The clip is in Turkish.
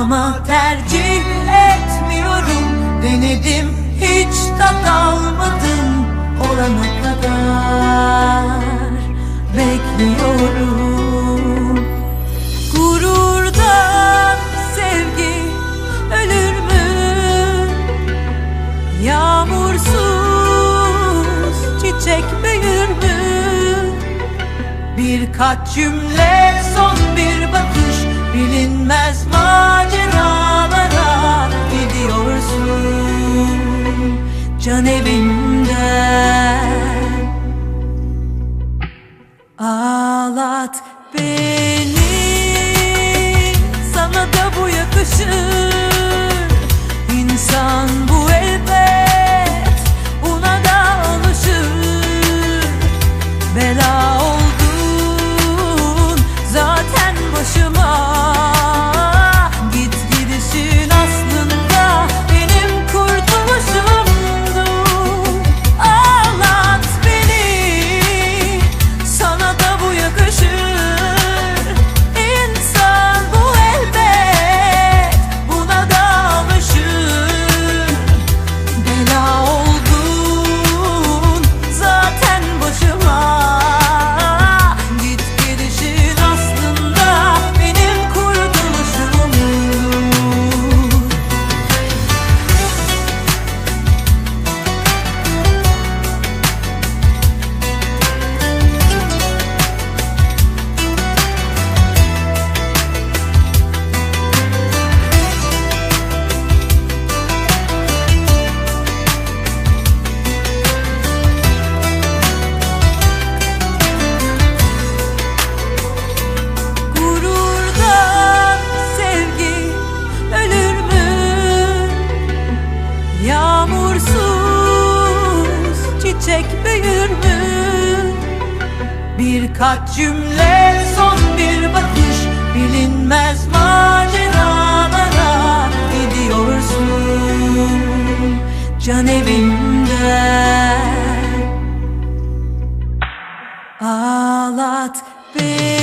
Ama tercih etmiyorum Denedim hiç tat almadım Olana kadar Bekliyorum Gururdan sevgi ölür mü? Yağmursuz çiçek büyür mü? Birkaç cümle son bir bakış Bilinmez maceralara Can evimden çiçek büyür mü? Birkaç cümle son bir bakış bilinmez maceralara gidiyorsun can evimden ağlat beni.